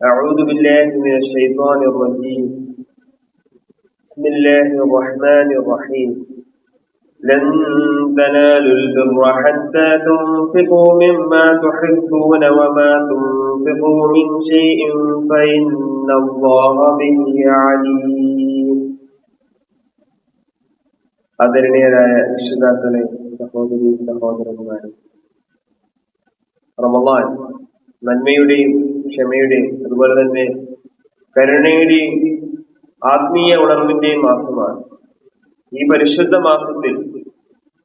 أعوذ بالله من الشيطان الرجيم بسم الله الرحمن الرحيم لن تنالوا البر حتى تنفقوا مما تحبون وما تنفقوا من شيء فإن الله به عليم ആദരണീയരായ രക്ഷിതാക്കളെ സഹോദരി സഹോദരന്മാരെ റമദാൻ നന്മയുടെയും ക്ഷമയുടെയും അതുപോലെ തന്നെ കരുണയുടെയും ആത്മീയ ഉണർവിന്റെയും മാസമാണ്. ഈ പരിശുദ്ധ മാസത്തിൽ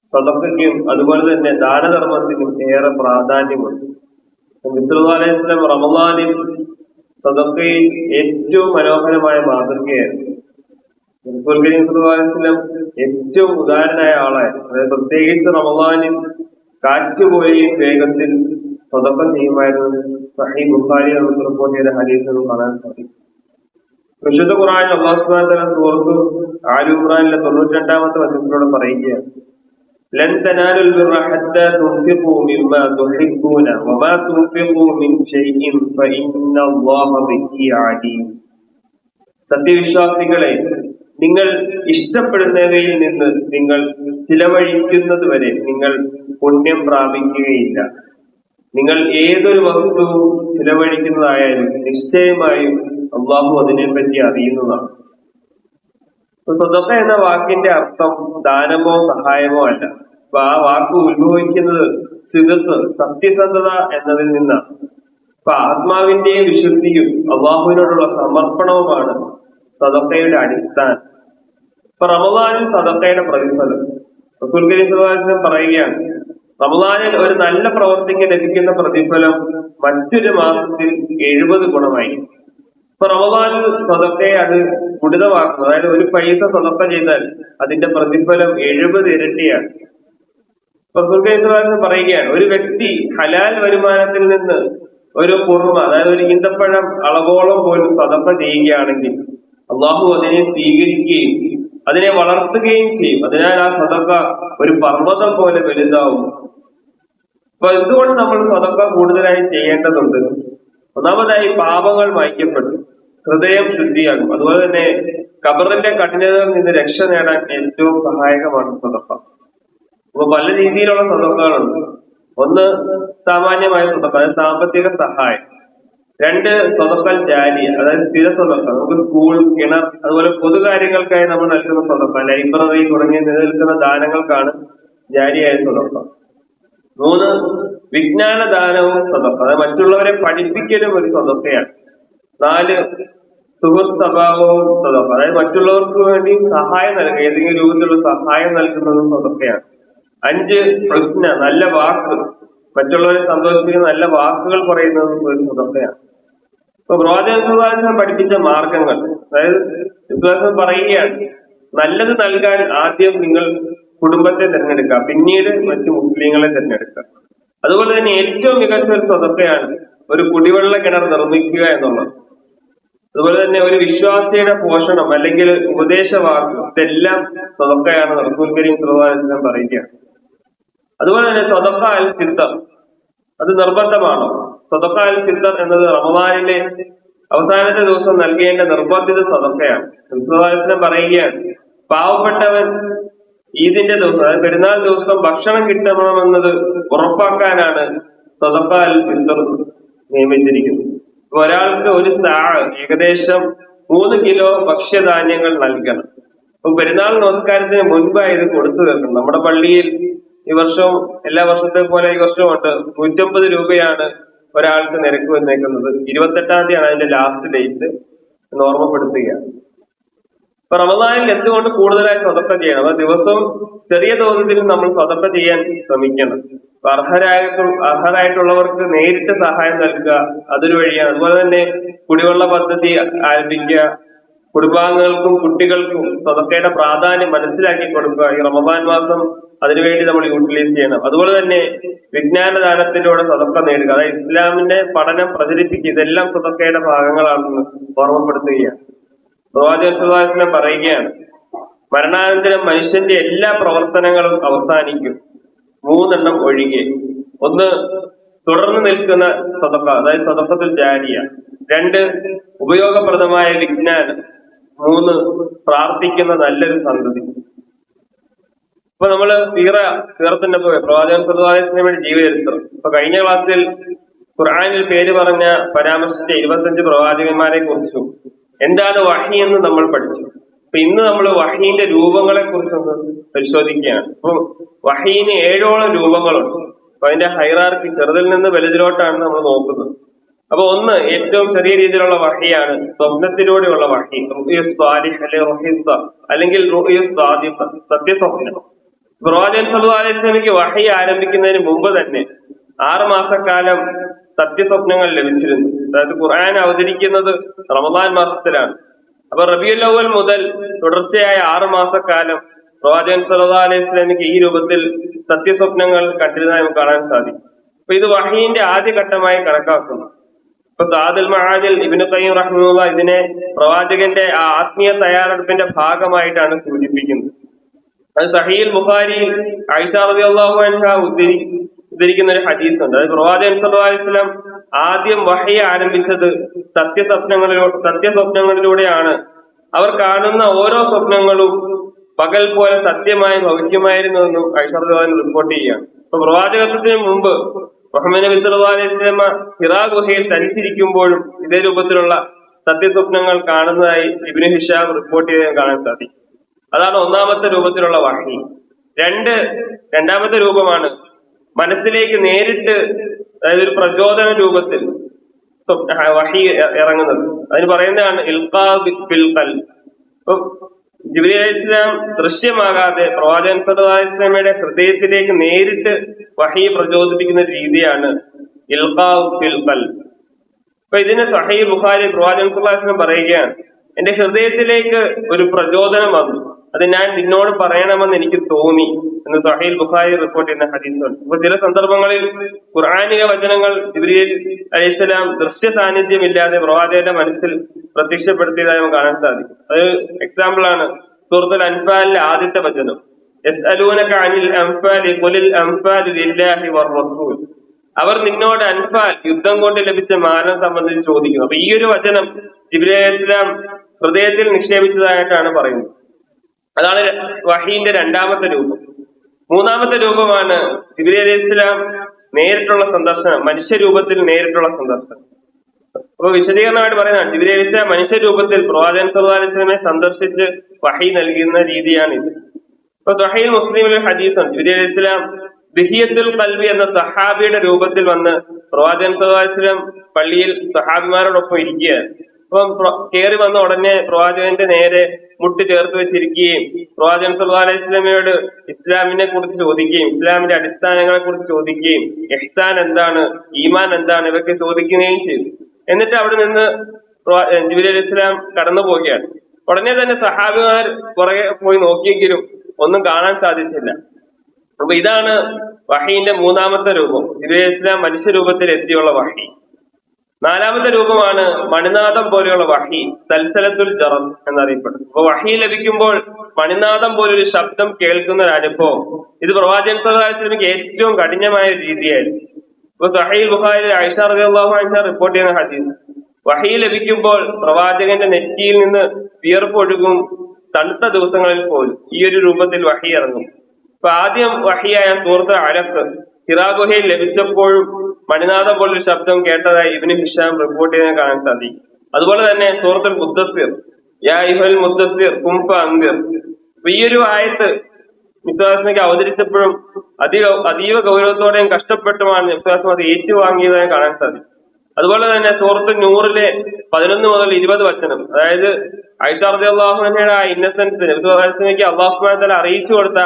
സദക്കയ്ക്കും അതുപോലെ തന്നെ ദാനധർമ്മത്തിനും ഏറെ പ്രാധാന്യമുണ്ട്. അലൈഹിസ്ലാം റമദാനിൽ സദക്കയിൽ ഏറ്റവും മനോഹരമായ മാതൃകയായിരുന്നു. അലൈഹിസ്ലാം ഏറ്റവും ഉദാരനായ ആളായിരുന്നു. അതായത് പ്രത്യേകിച്ച് റമദാനിൽ കാറ്റുപോലെയും വേഗത്തിൽ സ്വതക്കം ചെയ്യുമായിരുന്നു. സഹി ബുഖാരി നമുക്ക് റിപ്പോർട്ട് ചെയ്ത ഹദീസ് നമുക്ക് കാണാൻ സാധിക്കും. വിശുദ്ധ ഖുറാനിൽ അള്ളാഹു സുബാൻ സുഹൃത്ത് സൂറത്ത് ആലു തൊണ്ണൂറ്റി രണ്ടാമത്തെ വചനത്തിലൂടെ പറയുകയാണ്. സത്യവിശ്വാസികളെ നിങ്ങൾ ഇഷ്ടപ്പെടുന്നവയിൽ നിന്ന് നിങ്ങൾ ചിലവഴിക്കുന്നത് വരെ നിങ്ങൾ പുണ്യം പ്രാപിക്കുകയില്ല. നിങ്ങൾ ഏതൊരു വസ്തു ചിലവഴിക്കുന്നതായാലും നിശ്ചയമായും അള്ളാഹു അതിനെപ്പറ്റി അറിയുന്നതാണ്. സ്വതക്ക എന്ന വാക്കിന്റെ അർത്ഥം ദാനമോ സഹായമോ അല്ല. അപ്പൊ ആ വാക്ക് ഉത്ഭവിക്കുന്നത് സിതത്ത് സത്യസന്ധത എന്നതിൽ നിന്നാണ്. അപ്പൊ ആത്മാവിന്റെ വിശുദ്ധിയും അള്ളാഹുവിനോടുള്ള സമർപ്പണവുമാണ് സദക്കയുടെ അടിസ്ഥാനം. ഇപ്പൊ റമദാനിൽ സദക്കയുടെ പ്രതിഫലം. റസൂൽ കരീം പറയുകയാണ് റമദാനിൽ ഒരു നല്ല പ്രവർത്തിക്ക് ലഭിക്കുന്ന പ്രതിഫലം മറ്റൊരു മാസത്തിൽ എഴുപത് ഗുണമായി. ഇപ്പൊ റമദാനിൽ സ്വതക്കെ അത് ഗുണിതമാക്കുന്നു. അതായത് ഒരു പൈസ സ്വതക്ക ചെയ്താൽ അതിന്റെ പ്രതിഫലം എഴുപത് ഇരട്ടിയാണ്. റസൂൽഖാൻ പറയുകയാണ് ഒരു വ്യക്തി ഹലാൽ വരുമാനത്തിൽ നിന്ന് ഒരു കുറവ് അതായത് ഒരു ഈന്തപ്പഴം അളവോളം പോലും സതപ്പ ചെയ്യുകയാണെങ്കിൽ അള്ളാഹു അതിനെ സ്വീകരിക്കുകയും അതിനെ വളർത്തുകയും ചെയ്യും. അതിനാൽ ആ സതക്ക ഒരു പർവതം പോലെ വലുതാവും. അപ്പൊ എന്തുകൊണ്ട് നമ്മൾ സ്വതക്ക കൂടുതലായി ചെയ്യേണ്ടതുണ്ട്? ഒന്നാമതായി പാപങ്ങൾ വായിക്കപ്പെട്ടു ഹൃദയം ശുദ്ധിയാകും. അതുപോലെ തന്നെ കബറിന്റെ കഠിനതയിൽ നിന്ന് രക്ഷ നേടാൻ ഏറ്റവും സഹായകമാണ് സ്വതക്ക അപ്പൊ പല രീതിയിലുള്ള സ്വതക്കകളുണ്ട് ഒന്ന് സാമാന്യമായ സ്വതക്ക അതായത് സാമ്പത്തിക സഹായം. രണ്ട് സ്വതക്കൽ ജാലി അതായത് സ്ഥിര സ്വതക്ക നമുക്ക് സ്കൂൾ കിണർ അതുപോലെ പൊതുകാര്യങ്ങൾക്കായി നമ്മൾ നൽകുന്ന സ്വതക്ക ലൈബ്രറി തുടങ്ങിയ നിലനിൽക്കുന്ന ദാനങ്ങൾക്കാണ് ജാലിയായ സ്വതക്ക മൂന്ന് വിജ്ഞാനദാനവും സ്വതക്ക അതായത് മറ്റുള്ളവരെ പഠിപ്പിക്കലും ഒരു സ്വതക്കയാണ് നാല് സുഹൃത്ത് സ്വഭാവവും സ്വതക്ക അതായത് മറ്റുള്ളവർക്ക് വേണ്ടി സഹായം നൽകുക. ഏതെങ്കിലും രൂപത്തിലുള്ള സഹായം നൽകുന്നതും സ്വതക്കയാണ് അഞ്ച് പ്രശ്ന നല്ല വാക്ക്. മറ്റുള്ളവരെ സന്തോഷിപ്പിക്കുന്ന നല്ല വാക്കുകൾ പറയുന്നതും ഒരു സ്വതക്കയാണ് ഇപ്പൊ പ്രവാചകൻ പഠിപ്പിച്ച മാർഗങ്ങൾ. അതായത് വിശ്വാസം പറയുകയാണ് നല്ലത് നൽകാൻ ആദ്യം നിങ്ങൾ കുടുംബത്തെ തിരഞ്ഞെടുക്കുക. പിന്നീട് മറ്റ് മുസ്ലിങ്ങളെ തിരഞ്ഞെടുക്കുക. അതുപോലെ തന്നെ ഏറ്റവും മികച്ച ഒരു സ്വതക്കയാണ് ഒരു കുടിവെള്ള കിണർ നിർമ്മിക്കുക എന്നുള്ളത്. അതുപോലെ തന്നെ ഒരു വിശ്വാസിയുടെ പോഷണം അല്ലെങ്കിൽ ഉപദേശവാക്ക് ഇതെല്ലാം സ്വതക്കയാണ് റസൂൽ കരീം സുലഭാനം പറയുകയാണ്. അതുപോലെ തന്നെ സ്വതക്ക അൽ ചിത്തം അത് നിർബന്ധമാണോ? സ്വതക്ക അൽ ചിത്തം എന്നത് റമദാനിലെ അവസാനത്തെ ദിവസം നൽകേണ്ട നിർബന്ധിത സ്വതക്കയാണ് സുലഭാനം പറയുകയാണ് പാവപ്പെട്ടവൻ ഈദിന്റെ ദിവസം അതായത് പെരുന്നാൾ ദിവസം ഭക്ഷണം കിട്ടണമെന്നത് ഉറപ്പാക്കാനാണ് സദപ്പാൽ ഫിത്തർ നിയമിച്ചിരിക്കുന്നത്. ഒരാൾക്ക് ഒരു സാ ഏകദേശം മൂന്ന് കിലോ ഭക്ഷ്യധാന്യങ്ങൾ നൽകണം. അപ്പൊ പെരുന്നാൾ നമസ്കാരത്തിന് മുൻപായി ഇത് കൊടുത്തു തീർക്കണം നമ്മുടെ പള്ളിയിൽ ഈ വർഷവും എല്ലാ വർഷത്തെ പോലെ ഈ വർഷവും ഉണ്ട് നൂറ്റമ്പത് രൂപയാണ് ഒരാൾക്ക് നിരക്ക് വന്നേക്കുന്നത്. ഇരുപത്തെട്ടാം തീയതിയാണ് അതിന്റെ ലാസ്റ്റ് ഡേറ്റ് ഓർമ്മപ്പെടുത്തുകയാണ്. റമദാനിൽ എന്തുകൊണ്ട് കൂടുതലായി സ്വതക്ക ചെയ്യണം? അപ്പൊ ദിവസവും ചെറിയ തോതിൽ നമ്മൾ സ്വതക്ക ചെയ്യാൻ ശ്രമിക്കണം. അർഹരായ അർഹരായിട്ടു അർഹരായിട്ടുള്ളവർക്ക് നേരിട്ട് സഹായം നൽകുക അതൊരു വഴിയാണ്. അതുപോലെ തന്നെ കുടിവെള്ള പദ്ധതി ആരംഭിക്കുക. കുടുംബാംഗങ്ങൾക്കും കുട്ടികൾക്കും സ്വതക്കയുടെ പ്രാധാന്യം മനസ്സിലാക്കി കൊടുക്കുക. ഈ റമദാൻ മാസം അതിനുവേണ്ടി നമ്മൾ യൂട്ടിലൈസ് ചെയ്യണം. അതുപോലെ തന്നെ വിജ്ഞാനദാനത്തിലൂടെ സ്വതക്ക നേടുക. അതായത് ഇസ്ലാമിന്റെ പഠനം പ്രചരിപ്പിക്കുക. ഇതെല്ലാം സ്വതക്കയുടെ ഭാഗങ്ങളാണെന്ന് ഓർമ്മപ്പെടുത്തുകയാണ്. പ്രവാചകൻ സുഹാസിനെ പറയുകയാണ് മരണാനന്തരം മനുഷ്യന്റെ എല്ലാ പ്രവർത്തനങ്ങളും അവസാനിക്കും. മൂന്നെണ്ണം ഒഴികെ. ഒന്ന് തുടർന്ന് നിൽക്കുന്ന സ്വതക്ക അതായത് സ്വതക്കത്തിൽ ജാരിയ. രണ്ട് ഉപയോഗപ്രദമായ വിജ്ഞാനം. മൂന്ന് പ്രാർത്ഥിക്കുന്ന നല്ലൊരു സന്തതി. ഇപ്പൊ നമ്മൾ സീറ സീറത്തിന്റെ പ്രവാചകൻ സല്ലാസ്ലിനെ വേണ്ടി ജീവചരിത്രം. ഇപ്പൊ കഴിഞ്ഞ ക്ലാസ്സിൽ ഖുർആാനിൽ പേര് പറഞ്ഞ പരാമർശിച്ച ഇരുപത്തഞ്ച് പ്രവാചകന്മാരെ കുറിച്ചും എന്താണ് വഹി എന്ന് നമ്മൾ പഠിച്ചു. അപ്പൊ ഇന്ന് നമ്മൾ വഹീന്റെ രൂപങ്ങളെ കുറിച്ചൊന്ന് പരിശോധിക്കുകയാണ്. അപ്പൊ വഹീന് ഏഴോളം രൂപങ്ങളുണ്ട്. അപ്പൊ അതിന്റെ ഹൈറാർക്കി ചെറുതിൽ നിന്ന് വലുതിലോട്ടാണ് നമ്മൾ നോക്കുന്നത്. അപ്പൊ ഒന്ന് ഏറ്റവും ചെറിയ രീതിയിലുള്ള വഹിയാണ് സ്വപ്നത്തിലൂടെയുള്ള വഹി. അല്ലെങ്കിൽ സത്യസ്വപ്നം. പ്രവാചകൻ സല്ലല്ലാഹു അലൈഹി വഹി ആരംഭിക്കുന്നതിന് മുമ്പ് തന്നെ ആറ് മാസക്കാലം സത്യസ്വപ്നങ്ങൾ ലഭിച്ചിരുന്നു. അതായത് ഖുർആൻ അവതരിക്കുന്നത് റമദാൻ മാസത്തിലാണ്. അപ്പൊ റബിയുൽ അവൽ മുതൽ തുടർച്ചയായ ആറ് മാസക്കാലം പ്രവാചകൻ സല്ലല്ലാഹു അലൈഹി സ്വലാമിക്ക് ഈ രൂപത്തിൽ സത്യസ്വപ്നങ്ങൾ കണ്ടിരുന്നതായി നമുക്ക് കാണാൻ സാധിക്കും. അപ്പൊ ഇത് വഹീന്റെ ആദ്യഘട്ടമായി കണക്കാക്കുന്നു. ഇപ്പൊ സാദുൽ മഹാദിൽ ഇബിന് കയ്യും റഹ്മുള്ള ഇതിനെ പ്രവാചകന്റെ ആ ആത്മീയ തയ്യാറെടുപ്പിന്റെ ഭാഗമായിട്ടാണ് സൂചിപ്പിക്കുന്നത്. അത് സഹീൽ ബുഖാരിയിൽ ആയിഷ അള്ളാഹു അൻഹ ഉദ്ധരി ഉദ്ധരിക്കുന്ന ഒരു ഹദീസ് ഉണ്ട് അതായത് പ്രവാചകൻ വസല്ലം ആദ്യം വഹയ ആരംഭിച്ചത് സത്യസ്വപ്നങ്ങളിലൂ സത്യസ്വപ്നങ്ങളിലൂടെയാണ്. അവർ കാണുന്ന ഓരോ സ്വപ്നങ്ങളും പകൽ പോലെ സത്യമായി ഭവിക്കുമായിരുന്നുവെന്നും റളിയല്ലാഹു റിപ്പോർട്ട് ചെയ്യുകയാണ്. അപ്പൊ പ്രവാചകത്വത്തിന് മുമ്പ് മുഹമ്മദ് നബി അലൈഹി വസല്ലമ ഹിറാ ഗുഹയിൽ തനിച്ചിരിക്കുമ്പോഴും ഇതേ രൂപത്തിലുള്ള സത്യസ്വപ്നങ്ങൾ കാണുന്നതായി ഇബ്നു ഹിഷാം റിപ്പോർട്ട് ചെയ്ത് കാണാൻ സാധിക്കും. അതാണ് ഒന്നാമത്തെ രൂപത്തിലുള്ള വഹി. രണ്ട് രണ്ടാമത്തെ രൂപമാണ് മനസ്സിലേക്ക് നേരിട്ട് അതായത് ഒരു പ്രചോദന രൂപത്തിൽ വഹി ഇറങ്ങുന്നത്. അതിന് പറയുന്നതാണ് ഇൽഖാ ബിൽ ഖൽബ്. ഇപ്പൊ ജിബ്രീൽ അലൈഹി ഇസ്ലാം ദൃശ്യമാകാതെ പ്രവാചകൻ സല്ലല്ലാഹു ഹൃദയത്തിലേക്ക് നേരിട്ട് വഹി പ്രചോദിപ്പിക്കുന്ന രീതിയാണ് ഇൽഖാ ഫിൽ ഖൽബ്. അപ്പൊ ഇതിന് സഹീ ബുഖാരി പ്രവാചകൻ സല്ലല്ലാഹു പറയുകയാണ്. എന്റെ ഹൃദയത്തിലേക്ക് ഒരു പ്രചോദനം വന്നു. അത് ഞാൻ നിന്നോട് പറയണമെന്ന് എനിക്ക് തോന്നി എന്ന് സഹീൽ ബുഖാരി റിപ്പോർട്ട് ചെയ്യുന്ന ഹദീസുണ്ട്. അപ്പൊ ചില സന്ദർഭങ്ങളിൽ ഖുർആാനിക വചനങ്ങൾ ജിബ്രീൽ അലൈഹിസ്സലാം ദൃശ്യ സാന്നിധ്യമില്ലാതെ പ്രവാചകന്റെ മനസ്സിൽ പ്രത്യക്ഷപ്പെടുത്തിയതായി നമുക്ക് കാണാൻ സാധിക്കും. അത് എക്സാമ്പിൾ ആണ്. സുഹൃത്തുൽ അൻഫാലിലെ ആദ്യത്തെ വചനം. അവർ നിന്നോട് അൻഫാൽ യുദ്ധം കൊണ്ട് ലഭിച്ച മാനം സംബന്ധിച്ച് ചോദിക്കുന്നു. അപ്പൊ ഈ ഒരു വചനം ജിബ്രീൽ അലൈഹി ഇസ്ലാം ഹൃദയത്തിൽ നിക്ഷേപിച്ചതായിട്ടാണ് പറയുന്നത്. അതാണ് വഹീന്റെ രണ്ടാമത്തെ രൂപം. മൂന്നാമത്തെ രൂപമാണ് ജിബിലി അലൈഹി ഇസ്ലാം നേരിട്ടുള്ള സന്ദർശനം മനുഷ്യരൂപത്തിൽ നേരിട്ടുള്ള സന്ദർശനം. അപ്പൊ വിശദീകരണമായിട്ട് പറയുന്നതാണ് ജിബിലി അലൈഹി ഇസ്ലാം മനുഷ്യരൂപത്തിൽ പ്രവാചകൻ അലൈഹി സന്ദർശിച്ച് വഹി നൽകുന്ന രീതിയാണ് ഇത് ഇപ്പൊ സഹീൽ മുസ്ലിമിലെ ഹദീസും ജിബിലി അലൈഹി ഇസ്ലാം ദിഹിയത്തുൽ കൽവി എന്ന സഹാബിയുടെ രൂപത്തിൽ വന്ന് പ്രവാചകൻ അലൈഹി പള്ളിയിൽ സഹാബിമാരോടൊപ്പം ഇരിക്കുകയാണ്. അപ്പം കയറി വന്ന ഉടനെ പ്രവാചകന്റെ നേരെ മുട്ട് ചേർത്ത് വെച്ചിരിക്കുകയും പ്രവാചകൻ സുല്ലാ അലൈഹി ഇസ്ലാമിനെ കുറിച്ച് ചോദിക്കുകയും ഇസ്ലാമിന്റെ അടിസ്ഥാനങ്ങളെ കുറിച്ച് ചോദിക്കുകയും എഹ്സാൻ എന്താണ് ഈമാൻ എന്താണ് ഇവയൊക്കെ ചോദിക്കുകയും ചെയ്തു. എന്നിട്ട് അവിടെ നിന്ന് ജുബിലി അലി ഇസ്ലാം കടന്നു പോവുകയാണ്. ഉടനെ തന്നെ സഹാബിമാർ പുറകെ പോയി നോക്കിയെങ്കിലും ഒന്നും കാണാൻ സാധിച്ചില്ല. അപ്പൊ ഇതാണ് വഹീന്റെ മൂന്നാമത്തെ രൂപം. ജുബിലി അലൈഹി ഇസ്ലാം മനുഷ്യരൂപത്തിൽ എത്തിയുള്ള വഹി. നാലാമത്തെ രൂപമാണ് മണിനാഥം പോലെയുള്ള വഹി സൽസലത്തുൽ ജറസ് എന്നറിയപ്പെടുന്നത്. അപ്പൊ വഹി ലഭിക്കുമ്പോൾ മണിനാഥം പോലൊരു ശബ്ദം കേൾക്കുന്ന ഒരു അനുഭവം ഇത് പ്രവാചകൻ സമുദായത്തിന് ഏറ്റവും കഠിനമായ ഒരു രീതിയായിരുന്നു. ഇപ്പൊ സഹീൽ ബുഹാരി അൻഹ റിപ്പോർട്ട് ചെയ്യുന്ന ഹദീസ്. വഹി ലഭിക്കുമ്പോൾ പ്രവാചകന്റെ നെറ്റിയിൽ നിന്ന് വിയർപ്പൊഴുകും തണുത്ത ദിവസങ്ങളിൽ പോലും ഈ ഒരു രൂപത്തിൽ വഹി ഇറങ്ങും. അപ്പൊ ആദ്യം വഹിയായ സുഹൃത്ത് ഹിറാഗുഹയിൽ ലഭിച്ചപ്പോഴും മണിനാഥം പോലൊരു ശബ്ദം കേട്ടതായി ഇബിന് ഹിഷാം റിപ്പോർട്ട് ചെയ്യാൻ കാണാൻ സാധിക്കും. അതുപോലെ തന്നെ സൂറത്തുൽ മുദ്ദസിർ യാ ഇഹൽ മുദ്ദസിർ കുംഫ അന്തിർ ഈ ഒരു ആയത്ത് നിസ്വാസനയ്ക്ക് അവതരിച്ചപ്പോഴും അധിക അതീവ ഗൗരവത്തോടെയും കഷ്ടപ്പെട്ടുമാണ് നിസ്വാസം അത് ഏറ്റുവാങ്ങിയതായി കാണാൻ സാധിക്കും. അതുപോലെ തന്നെ സൂറത്ത് നൂറിലെ പതിനൊന്ന് മുതൽ ഇരുപത് വചനം അതായത് ഐഷാർദി അള്ളാഹുനയുടെ ആ ഇന്നസെൻസ് നബിസ്വലാസ്ലമിക്ക് അള്ളാഹുസ്മാൻ അറിയിച്ചു കൊടുത്ത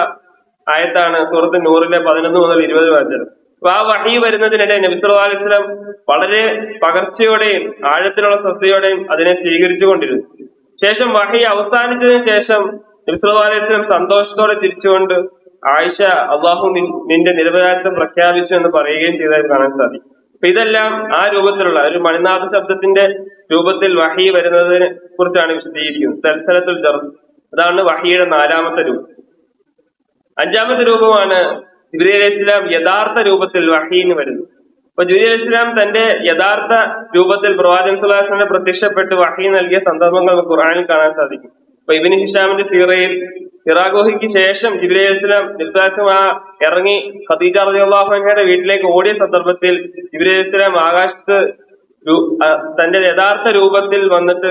ആയത്താണ് സൂറത്ത് നൂറിലെ പതിനൊന്ന് മുതൽ ഇരുപത് വചനം. അപ്പൊ ആ വഹി വരുന്നതിനിടെ നബിസ്വല്ലാ വളരെ പകർച്ചയോടെയും ആഴത്തിലുള്ള ശ്രദ്ധയോടെയും അതിനെ സ്വീകരിച്ചു കൊണ്ടിരുന്നു. ശേഷം വഹി അവസാനിച്ചതിന് ശേഷം നബിസ്വല്ലാ സന്തോഷത്തോടെ തിരിച്ചുകൊണ്ട് ആയിഷ അള്ളാഹു നിന്റെ നിരപരാധിത്വം പ്രഖ്യാപിച്ചു എന്ന് പറയുകയും ചെയ്തതായി കാണാൻ സാധിക്കും. അപ്പൊ ഇതെല്ലാം ആ രൂപത്തിലുള്ള ഒരു മണിനാഥ ശബ്ദത്തിന്റെ രൂപത്തിൽ വഹി വരുന്നതിനെ കുറിച്ചാണ് വിശദീകരിക്കുന്നത്. സൽസലത്തുൽ ജർസ്. അതാണ് വഹിയുടെ നാലാമത്തെ രൂപം. അഞ്ചാമത്തെ രൂപമാണ് ജിബ്രീൽ അലൈഹി ഇസ്ലാം യഥാർത്ഥ രൂപത്തിൽ വഹീന്ന് വരുന്നത്. അപ്പൊ ജിബ്രീൽ അലൈഹി ഇസ്ലാം തന്റെ യഥാർത്ഥ രൂപത്തിൽ പ്രവാചകൻ സുലാസിനെ പ്രത്യക്ഷപ്പെട്ട് വഹി നൽകിയ സന്ദർഭങ്ങൾ നമുക്ക് ഖുറാനിൽ കാണാൻ സാധിക്കും. അപ്പൊ ഇബിൻ ഹിഷാമിന്റെ സീറയിൽ ഹിറാഗോഹിക്ക് ശേഷം ജിബ്രീൽ അലൈഹി ഇസ്ലാം നിസ്ലാസം ആ ഇറങ്ങി ഖദീജ റളിയല്ലാഹുഅൻഹയുടെ വീട്ടിലേക്ക് ഓടിയ സന്ദർഭത്തിൽ ജിബ്രീൽ അലൈഹി ഇസ്ലാം ആകാശത്ത് തന്റെ യഥാർത്ഥ രൂപത്തിൽ വന്നിട്ട്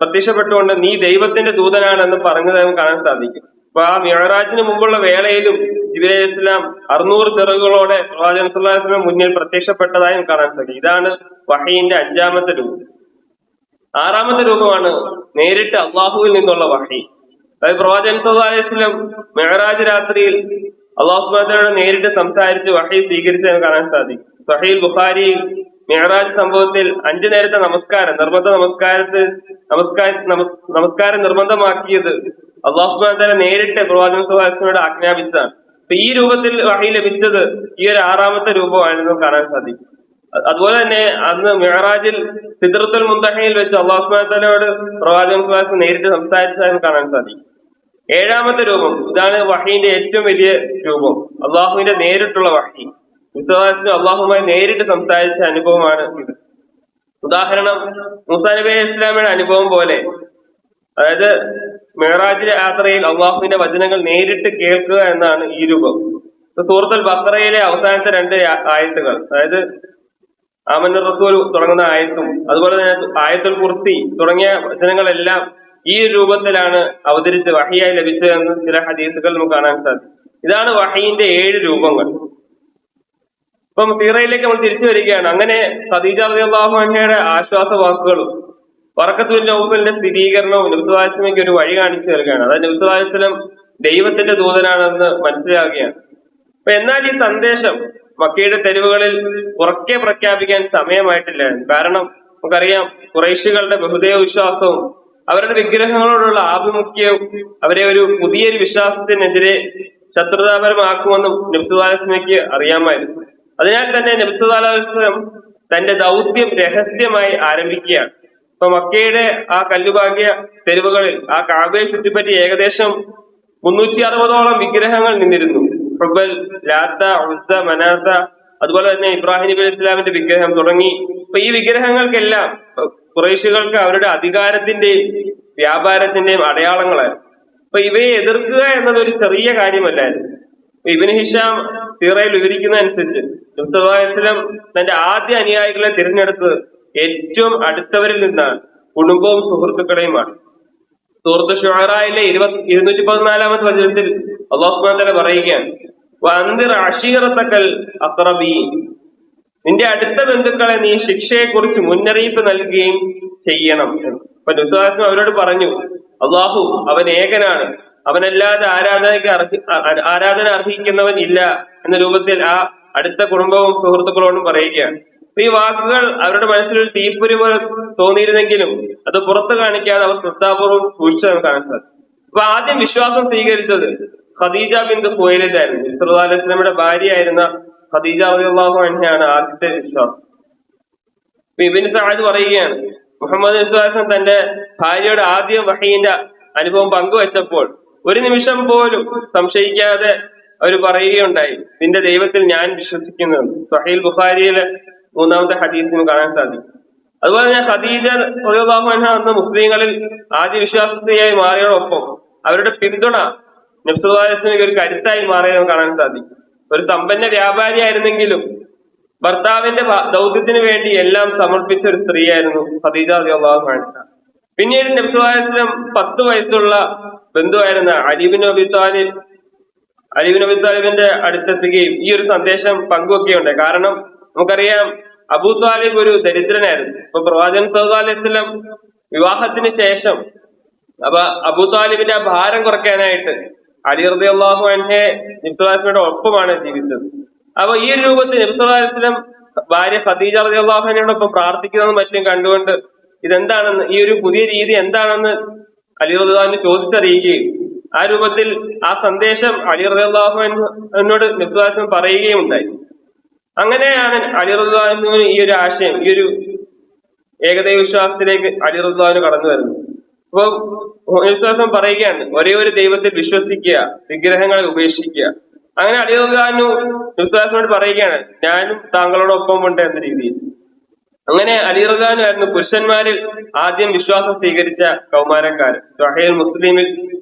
പ്രത്യക്ഷപ്പെട്ടുകൊണ്ട് നീ ദൈവത്തിന്റെ ദൂതനാണെന്ന് പറഞ്ഞത് കാണാൻ സാധിക്കും. അപ്പൊ ആ മിഴറാജിന് മുമ്പുള്ള വേളയിലും അലൈഹി ഇസ്ലാം അറുന്നൂറ് ചിറകുകളോടെ പ്രവാചകൻ സുല്ലാസ്ലം മുന്നിൽ പ്രത്യക്ഷപ്പെട്ടതായും കാണാൻ സാധിക്കും. ഇതാണ് വഹീന്റെ അഞ്ചാമത്തെ രൂപം. ആറാമത്തെ രൂപമാണ് നേരിട്ട് അള്ളാഹുവിൽ നിന്നുള്ള വഹി. അതായത് പ്രവാചകൻ വസല്ലം മെഹറാജ് രാത്രിയിൽ അള്ളാഹു സുബ്ഹാനഹു നേരിട്ട് സംസാരിച്ച് വഹി സ്വീകരിച്ചതെന്ന് കാണാൻ സാധിക്കും. സഹീൽ ബുഖാരി മെഹറാജ് സംഭവത്തിൽ അഞ്ചു നേരത്തെ നമസ്കാരം നിർബന്ധ നമസ്കാരത്തിൽ നമസ്കാര നമസ്കാരം നിർബന്ധമാക്കിയത് അള്ളാഹു നേരിട്ട് പ്രവാചകൻ സുഹാസിനോട് ആജ്ഞാപിച്ചതാണ്. അപ്പൊ ഈ രൂപത്തിൽ വഹി ലഭിച്ചത് ഈ ഒരു ആറാമത്തെ രൂപമായിരുന്നു കാണാൻ സാധിക്കും. അതുപോലെ തന്നെ അന്ന് മെഹറാജിൽ സിദ്രത്തുൽ മുന്തഹയിൽ വെച്ച് അള്ളാഹു പ്രവാചക പ്രവാചകൻ നേരിട്ട് സംസാരിച്ചതായും കാണാൻ സാധിക്കും. ഏഴാമത്തെ രൂപം ഇതാണ് വഹീന്റെ ഏറ്റവും വലിയ രൂപം. അള്ളാഹുവിന്റെ നേരിട്ടുള്ള വഹി. മുസ്തവാസിന് അള്ളാഹുമായി നേരിട്ട് സംസാരിച്ച അനുഭവമാണ് ഉദാഹരണം മുസാ നബി ഇസ്ലാമിയുടെ അനുഭവം പോലെ. അതായത് മെഹറാജിലെ യാത്രയിൽ അള്ളാഹുവിന്റെ വചനങ്ങൾ നേരിട്ട് കേൾക്കുക എന്നാണ് ഈ രൂപം. സൂറത്തുൽ ബഖറയിലെ അവസാനത്തെ രണ്ട് ആയത്തുകൾ അതായത് അമൻ റസൂൽ തുടങ്ങുന്ന ആയത്തും അതുപോലെ തന്നെ ആയത്തുൽ കുർസി തുടങ്ങിയ വചനങ്ങളെല്ലാം ഈ രൂപത്തിലാണ് അവതരിച്ച് വഹിയായി ലഭിച്ചതെന്ന് ചില ഹദീസുകൾ നമുക്ക് കാണാൻ സാധിക്കും. ഇതാണ് വഹീന്റെ ഏഴ് രൂപങ്ങൾ. ഇപ്പം സീറയിലേക്ക് നമ്മൾ തിരിച്ചു വരികയാണ്. അങ്ങനെ ഖദീജ റളിയല്ലാഹു അൻഹയുടെ ആശ്വാസ വാക്കുകളും വറക്കത്തുൽ നൗഫലിന്റെ സ്ഥിരീകരണവും നബിസ്വലാസ്ലമയ്ക്ക് ഒരു വഴി കാണിച്ചു നൽകുകയാണ്. അതായത് നബിസ്വലാസ്ലം ദൈവത്തിന്റെ ദൂതനാണെന്ന് മനസ്സിലാക്കുകയാണ് അപ്പൊ എന്നാൽ ഈ സന്ദേശം മക്കയുടെ തെരുവുകളിൽ ഉറക്കെ പ്രഖ്യാപിക്കാൻ സമയമായിട്ടില്ലായിരുന്നു. കാരണം നമുക്കറിയാം കുറേശികളുടെ ബഹുദൈവ വിശ്വാസവും അവരുടെ വിഗ്രഹങ്ങളോടുള്ള ആഭിമുഖ്യവും അവരെ ഒരു പുതിയൊരു വിശ്വാസത്തിനെതിരെ ശത്രുതാപരമാക്കുമെന്നും നബ്സുദാലസ്മയ്ക്ക് അറിയാമായിരുന്നു. അതിനാൽ തന്നെ നബ്സുദാലസ്ലം തന്റെ ദൗത്യം രഹസ്യമായി ആരംഭിക്കുകയാണ്. ഇപ്പൊ മക്കയുടെ ആ കല്ലുഭാഗ്യ തെരുവുകളിൽ ആ കാബയെ ചുറ്റിപ്പറ്റി ഏകദേശം മുന്നൂറ്റി അറുപതോളം വിഗ്രഹങ്ങൾ നിന്നിരുന്നു. ഹുബൽ ലാത്ത ഉസ മനാത്ത അതുപോലെ തന്നെ ഇബ്രാഹിം നബി ഇസ്ലാമിന്റെ വിഗ്രഹം തുടങ്ങി. അപ്പൊ ഈ വിഗ്രഹങ്ങൾക്കെല്ലാം കുറേശികൾക്ക് അവരുടെ അധികാരത്തിന്റെയും വ്യാപാരത്തിന്റെയും അടയാളങ്ങളായിരുന്നു. അപ്പൊ ഇവയെ എതിർക്കുക എന്നത് ഒരു ചെറിയ കാര്യമല്ലായിരുന്നു. ഇബിന് ഹിഷാം സീറയിൽ വിവരിക്കുന്ന അനുസരിച്ച് ഇസ്ലാം തന്റെ ആദ്യ അനുയായികളെ തിരഞ്ഞെടുത്തത് ഏറ്റവും അടുത്തവരിൽ നിന്നാണ്. കുടുംബവും സുഹൃത്തുക്കളെയുമാണ്. സുഹൃത്ത് ഷുഹറായിലെ ഇരുപത്തി ഇരുന്നൂറ്റി പതിനാലാമത്തെ വചനത്തിൽ അള്ളാഹു സുബ്ഹാനഹു വ തആല പറയുകയാണ് നിന്റെ അടുത്ത ബന്ധുക്കളെ നീ ശിക്ഷയെ കുറിച്ച് മുന്നറിയിപ്പ് നൽകുകയും ചെയ്യണം. അപ്പൊ നുസാസിം അവരോട് പറഞ്ഞു അള്ളാഹു അവൻ ഏകനാണ്. അവനല്ലാതെ ആരാധനയ്ക്ക് അർഹി ആരാധന അർഹിക്കുന്നവൻ ഇല്ല. എന്ന രൂപത്തിൽ ആ അടുത്ത കുടുംബവും സുഹൃത്തുക്കളോടും പറയുകയാണ്. ഈ വാക്കുകൾ അവരുടെ മനസ്സിൽ ഒരു തീപ്പൊരി പോലെ തോന്നിയിരുന്നെങ്കിലും അത് പുറത്തു കാണിക്കാതെ അവർ ശ്രദ്ധാപൂർവം സൂക്ഷിച്ചു നമുക്ക് കാണാൻ സാധിക്കും. അപ്പൊ ആദ്യം വിശ്വാസം സ്വീകരിച്ചത് ഖദീജ ബിന്ദു കോയിലായിരുന്നു ഇസ്ലാ അലൈഹി സ്വലമിയുടെ ഭാര്യയായിരുന്ന ഖദീജ റളിയല്ലാഹു അൻഹയാണ് ആദ്യത്തെ വിശ്വാസം. ഇബിൻ സഅദ് പറയുകയാണ് മുഹമ്മദ് വിശ്വാസം തന്റെ ഭാര്യയുടെ ആദ്യ വഹീന്റെ അനുഭവം പങ്കുവച്ചപ്പോൾ ഒരു നിമിഷം പോലും സംശയിക്കാതെ അവർ പറയുകയുണ്ടായി നിന്റെ ദൈവത്തിൽ ഞാൻ വിശ്വസിക്കുന്നു സഹീൽ ബുഖാരിയിലെ മൂന്നാമത്തെ ഹദീസിന് കാണാൻ സാധിക്കും. അതുപോലെ തന്നെ ഖദീജ റളിയല്ലാഹു അൻഹ അന്ന് മുസ്ലിങ്ങളിൽ ആദ്യ വിശ്വാസത്തെയായി മാറിയതോടൊപ്പം അവരുടെ പിന്തുണ നബ്സുല്ലാസ്ലമിക്ക് ഒരു കരുത്തായി മാറിയത് കാണാൻ സാധിക്കും. ഒരു സമ്പന്ന വ്യാപാരിയായിരുന്നെങ്കിലും ഭർത്താവിന്റെ ദൗത്യത്തിന് വേണ്ടി എല്ലാം സമർപ്പിച്ച ഒരു സ്ത്രീയായിരുന്നു ഖദീജ റളിയല്ലാഹു അൻഹ. പിന്നീട് നബ്സുല്ലാസ്ലം പത്ത് വയസ്സുള്ള ബന്ധുവായിരുന്ന Ali bin Abi Talib Ali bin Abi താലിബിന്റെ അടുത്തെത്തുകയും ഈ ഒരു സന്ദേശം പങ്കുവെക്കുകയുണ്ടായി. കാരണം നമുക്കറിയാം അബൂത്വാലിബ് ഒരു ദരിദ്രനായിരുന്നു. ഇപ്പൊ പ്രവാചകൻ വസല്ലം വിവാഹത്തിന് ശേഷം അപ്പൊ അബൂത്വാലിബിന്റെ ആ ഭാരം കുറയ്ക്കാനായിട്ട് അലി റബി അള്ളാഹു അൻഹെ നിബ്സുലാസ്മയുടെ ഒപ്പമാണ് ജീവിച്ചത്. അപ്പൊ ഈ ഒരു രൂപത്തിൽ നിബ്സുലാസ്ലം ഭാര്യ ഖദീജ റബി അള്ളാഹുനോടൊപ്പം പ്രാർത്ഥിക്കുന്നതും മറ്റും കണ്ടുകൊണ്ട് ഇതെന്താണെന്ന് ഈ ഒരു പുതിയ രീതി എന്താണെന്ന് അലി റബിന് ചോദിച്ചറിയുകയും ആ രൂപത്തിൽ ആ സന്ദേശം അലി റബി അള്ളാഹുനോട് നിബ്സുലാസ്ലം പറയുകയും ഉണ്ടായി അങ്ങനെയാണ് അലി റബിന് ഈ ഒരു ആശയം ഈ ഒരു ഏകദൈവ വിശ്വാസത്തിലേക്ക് അലി റബിന് കടന്നു വരുന്നത്. അപ്പൊ വിശ്വാസം പറയുകയാണ് ഒരേ ഒരു ദൈവത്തിൽ വിശ്വസിക്കുക വിഗ്രഹങ്ങളെ ഉപേക്ഷിക്കുക. അങ്ങനെ അലിറുദ്ദാനു വിശ്വാസനോട് പറയുകയാണ് ഞാനും താങ്കളോടൊപ്പം ഉണ്ട് എന്ന രീതിയിൽ. അങ്ങനെ അലിറുദാനു ആയിരുന്നു പുരുഷന്മാരിൽ ആദ്യം വിശ്വാസം സ്വീകരിച്ച കൗമാരക്കാരൻ മുസ്ലിമിൽ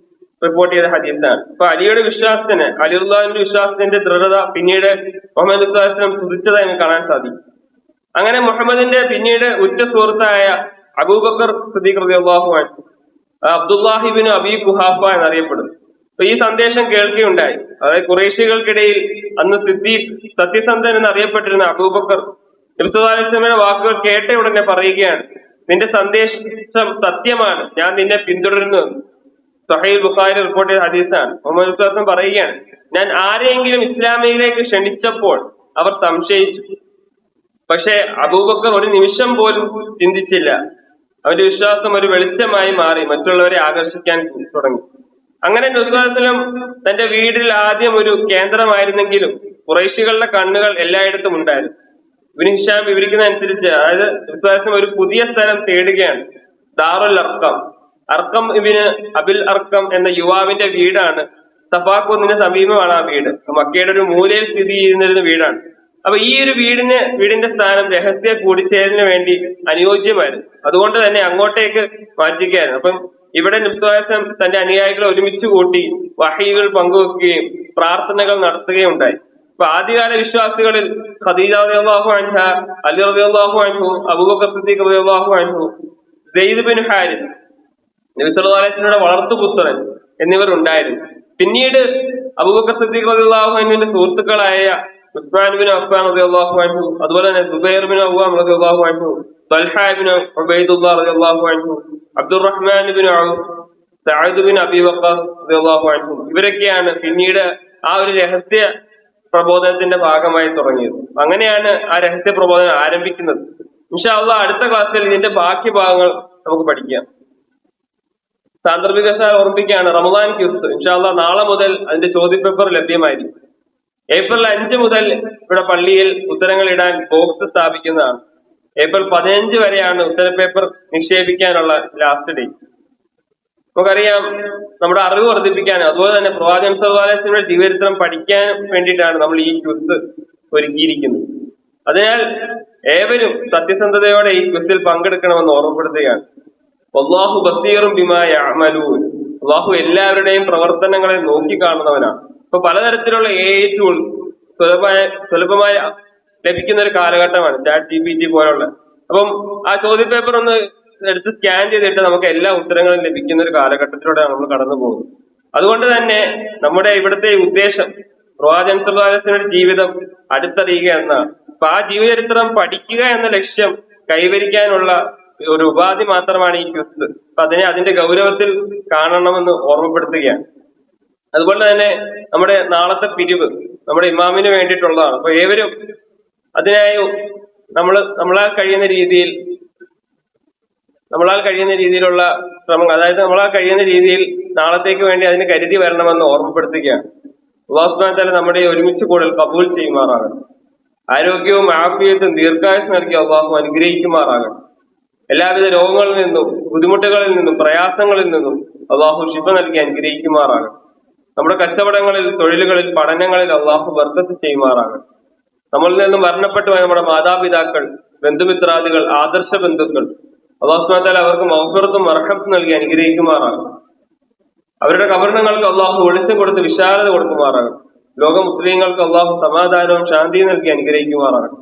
റിപ്പോർട്ട് ചെയ്ത ഹദീസാണ്. അപ്പൊ അലിയുടെ വിശ്വാസത്തിന് അലിറുല്ലാഹിന്റെ വിശ്വാസത്തിന്റെ ദൃഢത പിന്നീട് മുഹമ്മദ് വിശ്വാസം തുതിച്ചതായി കാണാൻ സാധിക്കും. അങ്ങനെ മുഹമ്മദിന്റെ പിന്നീട് ഉറ്റ സുഹൃത്തായ അബൂബക്കർ സദീഖ് റളിയല്ലാഹു അൻഹു അബ്ദുല്ലാഹിബിന് അബി കുഹാഫ എന്നറിയപ്പെടുന്നു. അപ്പൊ ഈ സന്ദേശം കേൾക്കുകയുണ്ടായി. അതായത് കുറേശികൾക്കിടയിൽ അന്ന് സിദ്ദീഖ് സത്യസന്ധൻ എന്നറിയപ്പെട്ടിരുന്ന അബൂബക്കർ നബിസുല്ലാസ്ലമിയുടെ വാക്കുകൾ കേട്ട ഉടനെ പറയുകയാണ് നിന്റെ സന്ദേശം സത്യമാണ് ഞാൻ നിന്നെ പിന്തുടരുന്നു എന്ന്. സഹീൽ ബുഖാരി റിപ്പോർട്ട് ചെയ്ത ഹദീസാണ്. മുഹമ്മദ് വിശ്വാസം പറയുകയാണ് ഞാൻ ആരെയെങ്കിലും ഇസ്ലാമിയിലേക്ക് ക്ഷണിച്ചപ്പോൾ അവർ സംശയിച്ചു. പക്ഷേ അബൂബക്കർ ഒരു നിമിഷം പോലും ചിന്തിച്ചില്ല. അവന്റെ വിശ്വാസം ഒരു വെളിച്ചമായി മാറി മറ്റുള്ളവരെ ആകർഷിക്കാൻ തുടങ്ങി. അങ്ങനെ നുസ്വാസ്ലം തന്റെ വീടിൽ ആദ്യം ഒരു കേന്ദ്രമായിരുന്നെങ്കിലും കുറേശികളുടെ കണ്ണുകൾ എല്ലായിടത്തും ഉണ്ടായിരുന്നു. ഇബിൻ ഹിഷാം വിവരിക്കുന്ന അനുസരിച്ച് അതായത് നുസ്വാസ്ലം ഒരു പുതിയ സ്ഥലം തേടുകയാണ് ദാറുൽ അർക്കം അർക്കം ഇബിന് അബിൽ അർക്കം എന്ന യുവാവിന്റെ വീടാണ്. സഫാക്കുന്നിന് സമീപമാണ് ആ വീട്. മക്കയുടെ ഒരു മൂലയിൽ സ്ഥിതി ചെയ്യുന്നിരുന്ന വീടാണ്. അപ്പൊ ഈ ഒരു വീടിന് വീടിന്റെ സ്ഥാനം രഹസ്യ കൂടിച്ചേരലിന് വേണ്ടി അനുയോജ്യമായിരുന്നു. അതുകൊണ്ട് തന്നെ അങ്ങോട്ടേക്ക് മാറ്റിക്കായിരുന്നു. അപ്പം ഇവിടെ നിസ്വാസം തന്റെ അനുയായികളെ ഒരുമിച്ച് കൂട്ടി വഹീകൾ പങ്കുവെക്കുകയും പ്രാർത്ഥനകൾ നടത്തുകയും ഉണ്ടായി അപ്പൊ ആദ്യകാല വിശ്വാസികളിൽ ഖദീജ റളിയല്ലാഹു അൻഹ അലി റളിയല്ലാഹു അൻഹു അബൂബക്കർ സിദ്ദീഖ് റളിയല്ലാഹു അൻഹു സെയ്ദ് ബിൻ ഹാരിസ് നബി വളർത്തു പുത്രൻ എന്നിവർ ഉണ്ടായിരുന്നു പിന്നീട് അബൂബക്കർ സദ്ദീഖ് അൻഹുവിന്റെ സുഹൃത്തുക്കളായ ഉസ്മാൻ ബിൻ അഫ്ഫാൻ റളിയല്ലാഹു അൻഹു അതുപോലെ തന്നെ സുബൈർ ബിൻ അവ്വാം റളിയല്ലാഹു അൻഹു തൽഹ ബിൻ ഉബൈദുല്ലാഹ് റളിയല്ലാഹു അൻഹു Abdurrahman bin Auf Saad bin Abi Waqqas റളിയല്ലാഹു അൻഹു. ഇവരൊക്കെയാണ് പിന്നീട് ആ ഒരു രഹസ്യ പ്രബോധനത്തിന്റെ ഭാഗമായി തുടങ്ങിയത്. അങ്ങനെയാണ് ആ രഹസ്യ പ്രബോധനം ആരംഭിക്കുന്നത്. ഇൻഷാ അള്ളാഹ് അടുത്ത ക്ലാസ്സിൽ ഇതിന്റെ ബാക്കി ഭാഗങ്ങൾ നമുക്ക് പഠിക്കാം. സാന്ദർഭികശാൽ ഓർമ്മിപ്പിക്കുകയാണ് റമദാൻ ക്യൂസ് ഇൻഷാല്ല നാളെ മുതൽ അതിന്റെ ചോദ്യപേപ്പർ ലഭ്യമായിരിക്കും. ഏപ്രിൽ അഞ്ച് മുതൽ ഇവിടെ പള്ളിയിൽ ഉത്തരങ്ങൾ ഇടാൻ ബോക്സ് സ്ഥാപിക്കുന്നതാണ്. ഏപ്രിൽ പതിനഞ്ച് വരെയാണ് ഉത്തരപേപ്പർ നിക്ഷേപിക്കാനുള്ള ലാസ്റ്റ് ഡേറ്റ് നമുക്കറിയാം നമ്മുടെ അറിവ് വർദ്ധിപ്പിക്കാനും അതുപോലെ തന്നെ പ്രവാചകൻ സർവാലയത്തിന്റെ ജീവചരിത്രം പഠിക്കാൻ വേണ്ടിയിട്ടാണ് നമ്മൾ ഈ ക്വിസ് ഒരുക്കിയിരിക്കുന്നത്. അതിനാൽ ഏവരും സത്യസന്ധതയോടെ ഈ ക്വിസിൽ പങ്കെടുക്കണമെന്ന് ഓർമ്മപ്പെടുത്തുകയാണ്. അള്ളാഹു ബസീറും ബിമായ അമലൂൻ അള്ളാഹു എല്ലാവരുടെയും പ്രവർത്തനങ്ങളെ നോക്കിക്കാണുന്നവനാണ്. ഇപ്പൊ പലതരത്തിലുള്ള എ ഐ ടൂൾസ് സുലഭമായ സുലഭമായ ലഭിക്കുന്ന ഒരു കാലഘട്ടമാണ് ചാറ്റ് ജി പി ടി പോലുള്ള. അപ്പം ആ ചോദ്യ പേപ്പർ ഒന്ന് എടുത്ത് സ്കാൻ ചെയ്തിട്ട് നമുക്ക് എല്ലാ ഉത്തരങ്ങളും ലഭിക്കുന്ന ഒരു കാലഘട്ടത്തിലൂടെ നമ്മൾ കടന്നു പോകുന്നത് അതുകൊണ്ട് തന്നെ നമ്മുടെ ഇവിടുത്തെ ഉദ്ദേശം പ്രവാചൻ സുല്ലാസിന്റെ ജീവിതം അടുത്തറിയുക എന്നാണ് അപ്പൊ ആ ജീവചരിത്രം പഠിക്കുക എന്ന ലക്ഷ്യം കൈവരിക്കാനുള്ള ഒരു ഉപാധി മാത്രമാണ് ഈ ക്വിസ് അപ്പൊ അതിനെ അതിന്റെ ഗൗരവത്തിൽ കാണണമെന്ന് ഓർമ്മപ്പെടുത്തുകയാണ്. അതുപോലെ തന്നെ നമ്മുടെ നാളത്തെ പിരിവ് നമ്മുടെ ഇമാമിന് വേണ്ടിയിട്ടുള്ളതാണ്. അപ്പൊ ഏവരും അതിനായി നമ്മൾ നമ്മളാൽ കഴിയുന്ന രീതിയിൽ നമ്മളാൽ കഴിയുന്ന രീതിയിലുള്ള ശ്രമങ്ങൾ അതായത് നമ്മളാൽ കഴിയുന്ന രീതിയിൽ നാളത്തേക്ക് വേണ്ടി അതിന് കരുതി വരണമെന്ന് ഓർമ്മപ്പെടുത്തുകയാണ്. അള്ളാഹുസ്മാൻ നമ്മുടെ ഒരുമിച്ച് കൂടൽ കബൂൽ ചെയ്യുമാറാകണം ആരോഗ്യവും ആഫിയത്തും ദീർഘായുസ് നൽകി അള്ളാഹു അനുഗ്രഹിക്കുമാറാകണം എല്ലാവിധ രോഗങ്ങളിൽ നിന്നും ബുദ്ധിമുട്ടുകളിൽ നിന്നും പ്രയാസങ്ങളിൽ നിന്നും അള്ളാഹു ശിഫ നൽകി അനുഗ്രഹിക്കുമാറാകണം നമ്മുടെ കച്ചവടങ്ങളിൽ തൊഴിലുകളിൽ പഠനങ്ങളിൽ അള്ളാഹു വർദ്ധത്ത് ചെയ്യുമാറാകണം നമ്മളിൽ നിന്നും മരണപ്പെട്ടു പോയ നമ്മുടെ മാതാപിതാക്കൾ ബന്ധുമിത്രാദികൾ ആദർശ ബന്ധുക്കൾ അള്ളാഹുസ്മാല അവർക്ക് മൗഹൃത്തും അർഹത്തും നൽകി അനുഗ്രഹിക്കുമാറാണ്. അവരുടെ കവർണങ്ങൾക്ക് അള്ളാഹു വെളിച്ചം കൊടുത്ത് വിശാലത കൊടുക്കുമാറാണ്. ലോക മുസ്ലിങ്ങൾക്ക് അള്ളാഹു സമാധാനവും ശാന്തിയും നൽകി അനുഗ്രഹിക്കുമാറാകണം